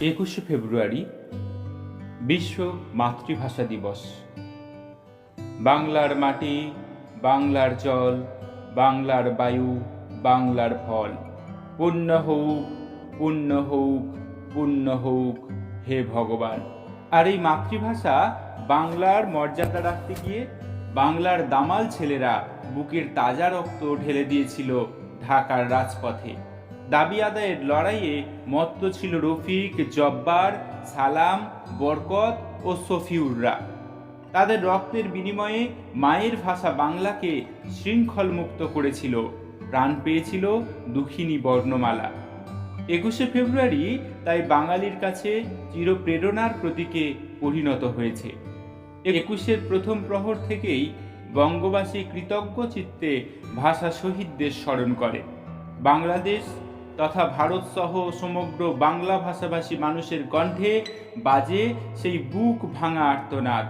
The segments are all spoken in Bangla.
একুশে ফেব্রুয়ারি বিশ্ব মাতৃভাষা দিবস। বাংলার মাটি, বাংলার জল, বাংলার বায়ু, বাংলার ফল। পুণ্য হোক পুণ্য হোক পুণ্য হোক, হে ভগবান। আর এই মাতৃভাষা বাংলার মর্যাদা রাখতে গিয়ে বাংলার দামাল ছেলেরা বুকের তাজা রক্ত ঢেলে দিয়েছিল ঢাকার রাজপথে। দাবি আদায়ের লড়াইয়ে মত্ত ছিল রফিক, জব্বার, সালাম, বরকত ও সফিউররা। তাদের রক্তের বিনিময়ে মায়ের ভাষা বাংলাকে শৃঙ্খল মুক্ত করেছিল। প্রাণ পেয়েছিল দুঃখিনী বর্ণমালা। একুশে ফেব্রুয়ারি তাই বাঙালির কাছে চিরপ্রেরণার প্রতীকে পরিণত হয়েছে। একুশের প্রথম প্রহর থেকেই বঙ্গবাসী কৃতজ্ঞ চিত্তে ভাষা শহীদদের স্মরণ করে। বাংলাদেশ তথা ভারত সহ সমগ্র বাংলা ভাষাভাষী মানুষের কণ্ঠে বাজে সেই বুক ভাঙা আর্তনাদ।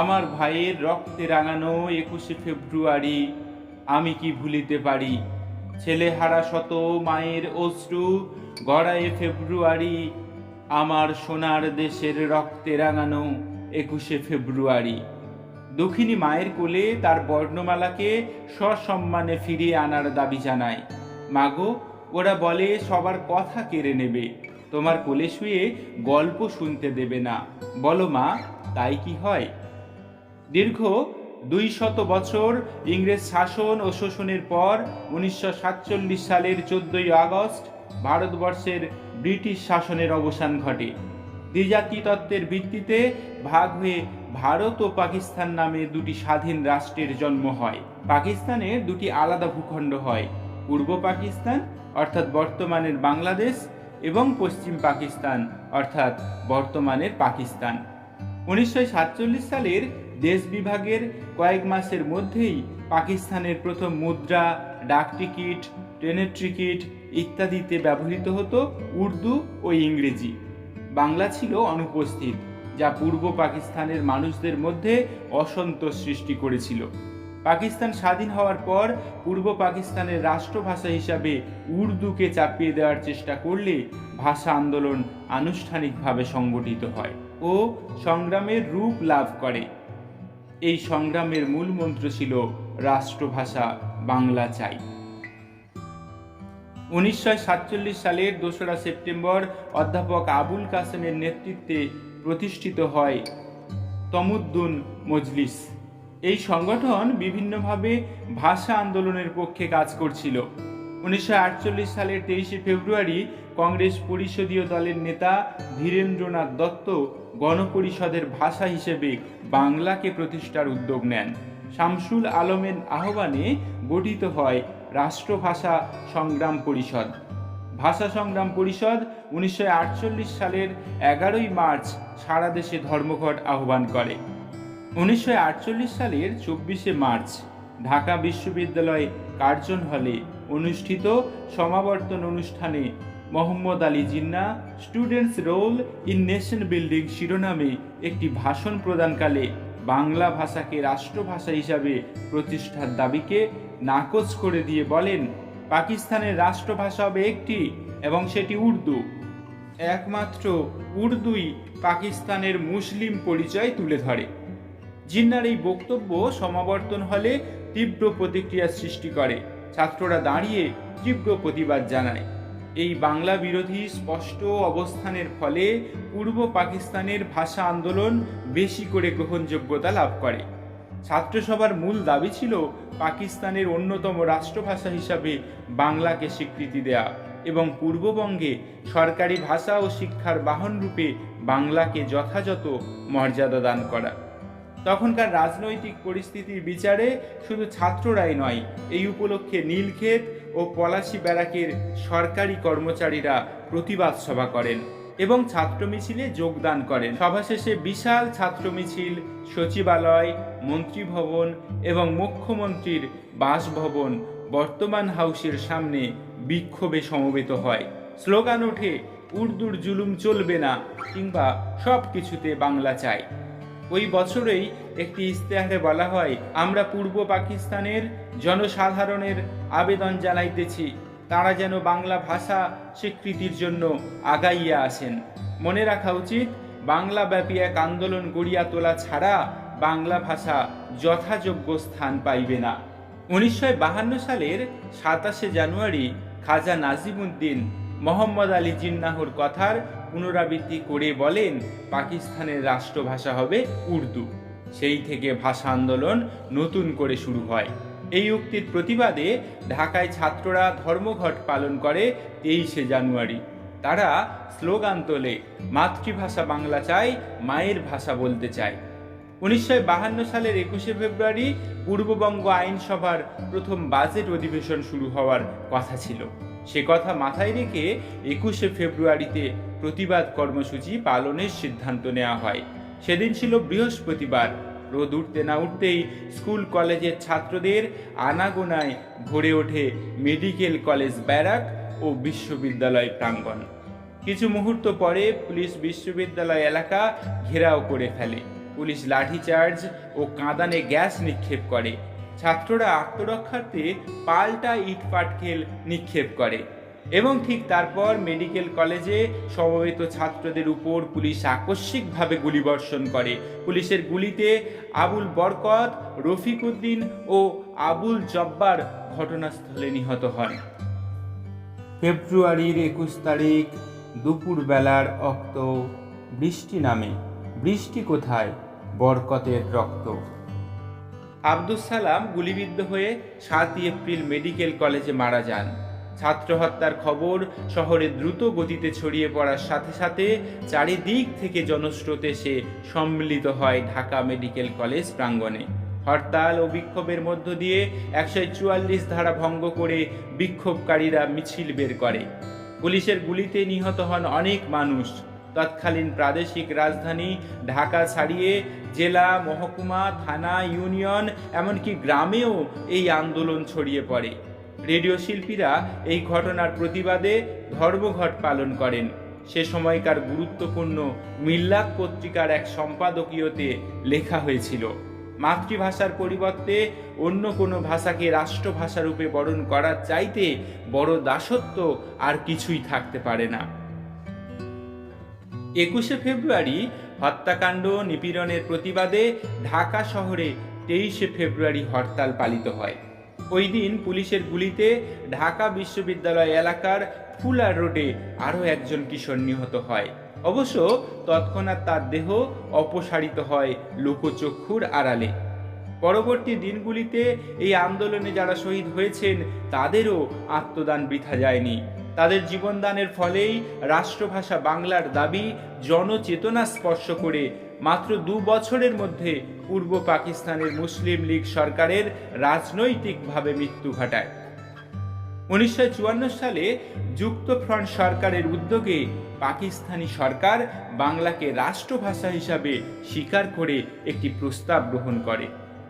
আমার ভাইয়ের রক্তে রাঙানো একুশে ফেব্রুয়ারি, আমি কি ভুলিতে পারি? ছেলে হারা শত মায়ের অশ্রু গড়ায় ফেব্রুয়ারি, আমার সোনার দেশের রক্তে রাঙানো একুশে ফেব্রুয়ারি। দক্ষিণী মায়ের কোলে তার বর্ণমালাকে সসম্মানে ফিরিয়ে আনার দাবি জানায় মাগো ওরা বলে, সবার কথা কেড়ে নেবে। তোমার কোলে শুয়ে গল্প শুনতে দেবে না। বলো মা, তাই কি হয়? দীর্ঘ দুই শত বছর ইংরেজ শাসন ও শোষণের পর উনিশশো সাতচল্লিশ সালের চোদ্দই আগস্ট ভারতবর্ষের ব্রিটিশ শাসনের অবসান ঘটে। দ্বিজাতি তত্ত্বের ভিত্তিতে ভাগ হয়ে ভারত ও পাকিস্তান নামে দুটি স্বাধীন রাষ্ট্রের জন্ম হয়। পাকিস্তানের দুটি আলাদা ভূখণ্ড হয়, পূর্ব পাকিস্তান অর্থাৎ বর্তমানের বাংলাদেশ এবং পশ্চিম পাকিস্তান, অর্থাৎ বর্তমানের পাকিস্তান। উনিশশো সাতচল্লিশ সালের দেশ বিভাগের কয়েক মাসের মধ্যেই পাকিস্তানের প্রথম মুদ্রা, ডাক টিকিট, ট্রেনের টিকিট ইত্যাদিতে ব্যবহৃত হতো উর্দু ও ইংরেজি। বাংলা ছিল অনুপস্থিত, যা পূর্ব পাকিস্তানের মানুষদের মধ্যে অসন্তোষ সৃষ্টি করেছিল। পাকিস্তান স্বাধীন হওয়ার পর পূর্ব পাকিস্তানের রাষ্ট্রভাষা হিসাবে উর্দুকে চাপিয়ে দেওয়ার চেষ্টা করলে ভাষা আন্দোলন আনুষ্ঠানিকভাবে সংগঠিত হয় ও সংগ্রামের রূপ লাভ করে। এই সংগ্রামের মূল মন্ত্র ছিল রাষ্ট্রভাষা বাংলা চাই। উনিশশো সাতচল্লিশ সালের দোসরা সেপ্টেম্বর অধ্যাপক আবুল কাসেমের নেতৃত্বে প্রতিষ্ঠিত হয় তমুদ্দুন মজলিস। এই সংগঠন বিভিন্নভাবে ভাষা আন্দোলনের পক্ষে কাজ করছিল। উনিশশো আটচল্লিশ সালের তেইশে ফেব্রুয়ারি কংগ্রেস পরিষদীয় দলের নেতা ধীরেন্দ্রনাথ দত্ত গণপরিষদের ভাষা হিসেবে বাংলাকে প্রতিষ্ঠার উদ্যোগ নেন। শামসুল আলমের আহ্বানে গঠিত হয় রাষ্ট্রভাষা সংগ্রাম পরিষদ। ভাষা সংগ্রাম পরিষদ উনিশশো আটচল্লিশ সালের এগারোই মার্চ সারা দেশে ধর্মঘট আহ্বান করে। উনিশশো আটচল্লিশ সালের চব্বিশে মার্চ ঢাকা বিশ্ববিদ্যালয় কার্জন হলে অনুষ্ঠিত সমাবর্তন অনুষ্ঠানে Mohammad Ali Jinnah students role in nation building শিরোনামে একটি ভাষণ প্রদানকালে বাংলা ভাষাকে রাষ্ট্রভাষা হিসাবে প্রতিষ্ঠার দাবিকে নাকচ করে দিয়ে বলেন, পাকিস্তানের রাষ্ট্রভাষা হবে একটি এবং সেটি উর্দু। একমাত্র উর্দুই পাকিস্তানের মুসলিম পরিচয় তুলে ধরে। জিন্নার এই বক্তব্য সমাবর্তন হলে তীব্র প্রতিক্রিয়া সৃষ্টি করে। ছাত্ররা দাঁড়িয়ে তীব্র প্রতিবাদ জানায়। এই বাংলা বিরোধী স্পষ্ট অবস্থানের ফলে পূর্ব পাকিস্তানের ভাষা আন্দোলন বেশি করে গ্রহণযোগ্যতা লাভ করে। ছাত্রসভার মূল দাবি ছিল পাকিস্তানের অন্যতম রাষ্ট্রভাষা হিসাবে বাংলাকে স্বীকৃতি দেয়া এবং পূর্ববঙ্গে সরকারি ভাষা ও শিক্ষার বাহন রূপে বাংলাকে যথাযথ মর্যাদা দান করা। তখনকার রাজনৈতিক পরিস্থিতির বিচারে শুধু ছাত্ররাই নয়, এই উপলক্ষে নীলক্ষেত ও পলাশি ব্যারাকের সরকারি কর্মচারীরা প্রতিবাদ সভা করেন এবং ছাত্র মিছিলে যোগদান করেন। সভা শেষে বিশাল ছাত্র মিছিল, সচিবালয়, মন্ত্রীভবন এবং মুখ্যমন্ত্রীর বাসভবন বর্তমান হাউসের সামনে বিক্ষোভে সমবেত হয়। স্লোগান ওঠে, উর্দুর জুলুম চলবে না কিংবা সব কিছুতে বাংলা চাই। ওই বছরেই একটি ইশতেহারে বলা হয়, আমরা পূর্ব পাকিস্তানের জনসাধারণের আবেদন জানাইতেছি। তারা যেন বাংলা ভাষা স্বীকৃতির জন্য আগাইয়া আসেন। মনে রাখা উচিত বাংলা ব্যাপী এক আন্দোলন গড়িয়া তোলা ছাড়া বাংলা ভাষা যথাযোগ্য স্থান পাইবে না। উনিশশো সালের সাতাশে জানুয়ারি খাজা নাজিমুদ্দিন মোহাম্মদ আলী জিন্নাহর কথার পুনরাবৃত্তি করে বলেন, পাকিস্তানের রাষ্ট্রভাষা হবে উর্দু। সেই থেকে ভাষা আন্দোলন নতুন করে শুরু হয়। এই উক্তির প্রতিবাদে ঢাকায় ছাত্ররা ধর্মঘট পালন করে তেইশে জানুয়ারি। তারা স্লোগান তোলে, মাতৃভাষা বাংলা চাই, মায়ের ভাষা বলতে চায় উনিশশো বাহান্ন সালের একুশে ফেব্রুয়ারি পূর্ববঙ্গ আইনসভার প্রথম বাজেট অধিবেশন শুরু হওয়ার কথা ছিল। সে কথা মাথায় রেখে একুশে ফেব্রুয়ারিতে প্রতিবাদ কর্মসূচি পালনের সিদ্ধান্ত নেওয়া হয়। সেদিন ছিল বৃহস্পতিবার। রোদ উঠতে না উঠতেই স্কুল কলেজের ছাত্রদের আনাগোনায় ভরে ওঠে মেডিকেল কলেজ ব্যারাক ও বিশ্ববিদ্যালয় প্রাঙ্গণ। কিছু মুহূর্ত পরে পুলিশ বিশ্ববিদ্যালয় এলাকা ঘেরাও করে ফেলে। পুলিশ লাঠিচার্জ ও কাঁদানে গ্যাস নিক্ষেপ করে। ছাত্ররা আত্মরক্ষার্থে পাল্টা ইট পাটকেল নিক্ষেপ করে এবং ঠিক তারপর মেডিকেল কলেজে সমবেত ছাত্রদের উপর পুলিশ আকস্মিকভাবে গুলিবর্ষণ করে। পুলিশের গুলিতে আবুল বরকত, রফিক উদ্দিন ও আবুল জব্বার ঘটনাস্থলে নিহত হন। ফেব্রুয়ারির একুশ তারিখ দুপুরবেলার অক্ত বৃষ্টি নামে। বৃষ্টি কোথায়? বরকতের রক্ত। আব্দুস সালাম গুলিবিদ্ধ হয়ে সাতই এপ্রিল মেডিকেল কলেজে মারা যান। ছাত্র হত্যার খবর শহরে দ্রুত গতিতে ছড়িয়ে পড়ার সাথে সাথে চারিদিক থেকে জনস্রোতে সে সম্মিলিত হয় ঢাকা মেডিকেল কলেজ প্রাঙ্গণে। হরতাল ও বিক্ষোভের মধ্য দিয়ে একশো চুয়াল্লিশ ধারা ভঙ্গ করে বিক্ষোভকারীরা মিছিল বের করে। পুলিশের গুলিতে নিহত হন অনেক মানুষ। তৎকালীন প্রাদেশিক রাজধানী ঢাকা ছাড়িয়ে জেলা, মহকুমা, থানা, ইউনিয়ন, এমনকি গ্রামেও এই আন্দোলন ছড়িয়ে পড়ে। রেডিও শিল্পীরা এই ঘটনার প্রতিবাদে ধর্মঘট পালন করেন। সে সময়কার গুরুত্বপূর্ণ মিল্লাত পত্রিকার এক সম্পাদকীয়তে লেখা হয়েছিল, মাতৃভাষার পরিবর্তে অন্য কোনো ভাষাকে রাষ্ট্রভাষা রূপে বরণ করার চাইতে বড় দাসত্ব আর কিছুই থাকতে পারে না। একুশে ফেব্রুয়ারি হত্যাকাণ্ড নিপীড়নের প্রতিবাদে ঢাকা শহরে তেইশে ফেব্রুয়ারি হরতাল পালিত হয়। ওই দিন পুলিশের গুলিতে ঢাকা বিশ্ববিদ্যালয় এলাকার ফুলার রোডে আরও একজন কিশোর নিহত হয়। অবশ্য তৎক্ষণাৎ তার দেহ অপসারিত হয় লোকচক্ষুর আড়ালে। পরবর্তী দিনগুলিতে এই আন্দোলনে যারা শহীদ হয়েছেন, তাদেরও আত্মদান বৃথা যায়নি। তাদের জীবনদানের ফলেই রাষ্ট্রভাষা বাংলার দাবি জনচেতনা স্পর্শ করে। মাত্র দু বছরের মধ্যে পূর্ব পাকিস্তানের মুসলিম লীগ সরকারের রাজনৈতিকভাবে মৃত্যু ঘটায়। উনিশশো চুয়ান্ন সালে যুক্তফ্রন্ট সরকারের উদ্যোগে পাকিস্তানি সরকার বাংলাকে রাষ্ট্রভাষা হিসাবে স্বীকার করে একটি প্রস্তাব গ্রহণ করে।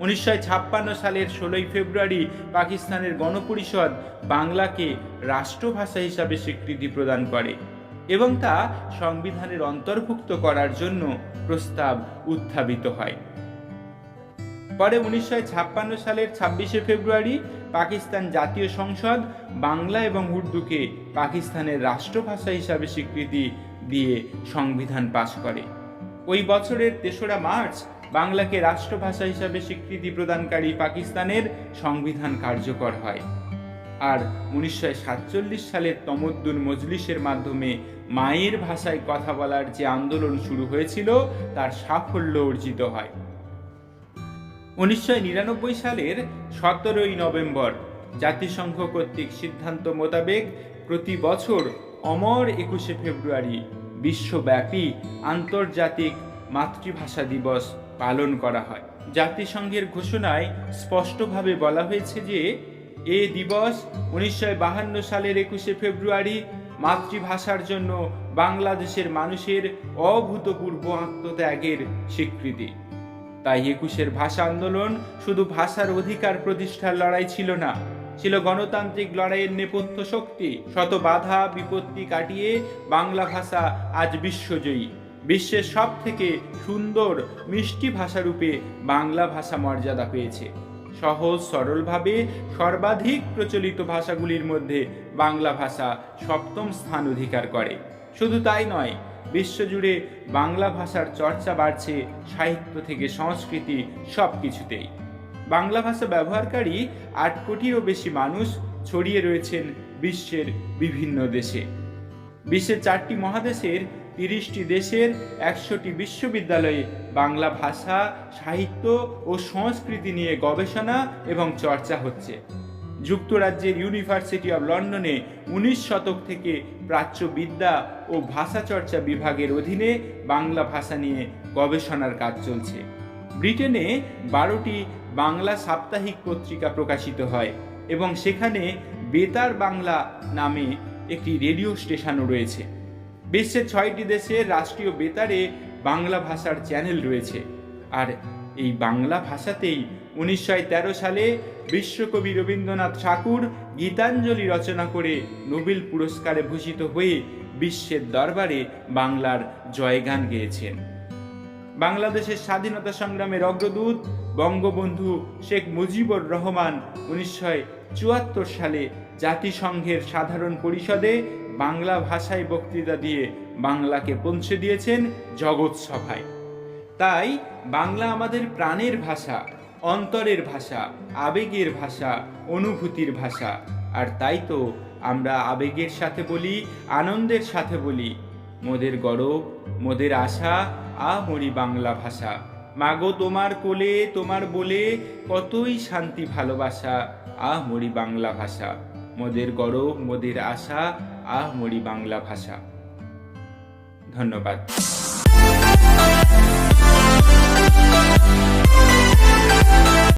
উনিশশো ছাপ্পান্ন সালের ষোলোই ফেব্রুয়ারি পাকিস্তানের গণপরিষদ বাংলাকে রাষ্ট্রভাষা হিসাবে স্বীকৃতি প্রদান করে এবং তা সংবিধানের অন্তর্ভুক্ত করার জন্য প্রস্তাব উত্থাপিত হয়। পরে উনিশশো ছাপ্পান্ন সালের ছাব্বিশে ফেব্রুয়ারি পাকিস্তান জাতীয় সংসদ বাংলা এবং উর্দুকে পাকিস্তানের রাষ্ট্রভাষা হিসাবে স্বীকৃতি দিয়ে সংবিধান পাশ করে। ওই বছরের তেসরা মার্চ বাংলাকে রাষ্ট্রভাষা হিসাবে স্বীকৃতি প্রদানকারী পাকিস্তানের সংবিধান কার্যকর হয়। আর উনিশশো সাতচল্লিশ সালের তমদ্দুন মজলিসের মাধ্যমে মায়ের ভাষায় কথা বলার যে আন্দোলন শুরু হয়েছিল, তার সাফল্য অর্জিত হয়। উনিশশো নিরানব্বই সালের সতেরোই নভেম্বর জাতিসংঘ কর্তৃক সিদ্ধান্ত মোতাবেক প্রতি বছর অমর একুশে ফেব্রুয়ারি বিশ্বব্যাপী আন্তর্জাতিক মাতৃভাষা দিবস পালন করা হয়। জাতিসংঘের ঘোষণায় স্পষ্টভাবে বলা হয়েছে যে, এ দিবস উনিশশো সালের একুশে ফেব্রুয়ারি মাতৃভাষার জন্য বাংলাদেশের মানুষের অভূতপূর্ব আত্মত্যাগের স্বীকৃতি। তাই একুশের ভাষা আন্দোলন শুধু ভাষার অধিকার প্রতিষ্ঠার লড়াই ছিল না, ছিল গণতান্ত্রিক লড়াইয়ের নেপথ্য শক্তি। শত বাধা, বিপত্তি কাটিয়ে বাংলা ভাষা আজ বিশ্বজয়ী। বিশ্বের সব থেকে সুন্দর মিষ্টি ভাষারূপে বাংলা ভাষা মর্যাদা পেয়েছে। সহজ, সরলভাবে সর্বাধিক প্রচলিত ভাষাগুলির মধ্যে বাংলা ভাষা সপ্তম স্থান অধিকার করে। শুধু তাই নয়, বিশ্বজুড়ে বাংলা ভাষার চর্চা বাড়ছে সাহিত্য থেকে সংস্কৃতি সব কিছুতেই বাংলা ভাষা ব্যবহারকারী আট কোটিরও বেশি মানুষ ছড়িয়ে রয়েছেন বিশ্বের বিভিন্ন দেশে। বিশ্বের চারটি মহাদেশের তিরিশটি দেশের একশোটি বিশ্ববিদ্যালয়ে বাংলা ভাষা, সাহিত্য ও সংস্কৃতি নিয়ে গবেষণা এবং চর্চা হচ্ছে। যুক্তরাজ্যের ইউনিভার্সিটি অব লন্ডনে উনিশ শতক থেকে প্রাচ্যবিদ্যা ও ভাষা চর্চা বিভাগের অধীনে বাংলা ভাষা নিয়ে গবেষণার কাজ চলছে। ব্রিটেনে বারোটি বাংলা সাপ্তাহিক পত্রিকা প্রকাশিত হয় এবং সেখানে বেতার বাংলা নামে একটি রেডিও স্টেশনও রয়েছে। বিশ্বের ছয়টি দেশের রাষ্ট্রীয় বেতারে বাংলা ভাষার চ্যানেল রয়েছে। আর এই বাংলা ভাষাতেই উনিশশো তেরো সালে বিশ্বকবি রবীন্দ্রনাথ ঠাকুর গীতাঞ্জলি রচনা করে নোবেল পুরস্কারে ভূষিত হয়ে বিশ্বের দরবারে বাংলার জয়গান গেয়েছেন। বাংলাদেশের স্বাধীনতা সংগ্রামের অগ্রদূত বঙ্গবন্ধু শেখ মুজিবুর রহমান উনিশশো চুয়াত্তর সালে জাতিসংঘের সাধারণ পরিষদে বাংলা ভাষায় বক্তৃতা দিয়ে বাংলাকে পৌঁছে দিয়েছেন জগৎ সভায়। তাই বাংলা আমাদের প্রাণের ভাষা, অন্তরের ভাষা, আবেগের ভাষা, অনুভূতির ভাষা। আর তাই তো আমরা আবেগের সাথে বলি, আনন্দের সাথে বলি। মোদের গরব, মোদের আশা আ মরি বাংলা ভাষা। মাগো তোমার কোলে, তোমার বলে কতই শান্তি ভালোবাসা আহ মরি বাংলা ভাষা। মোদের গরব, মোদের আশা আহ মরি বাংলা ভাষা। ধন্যবাদ।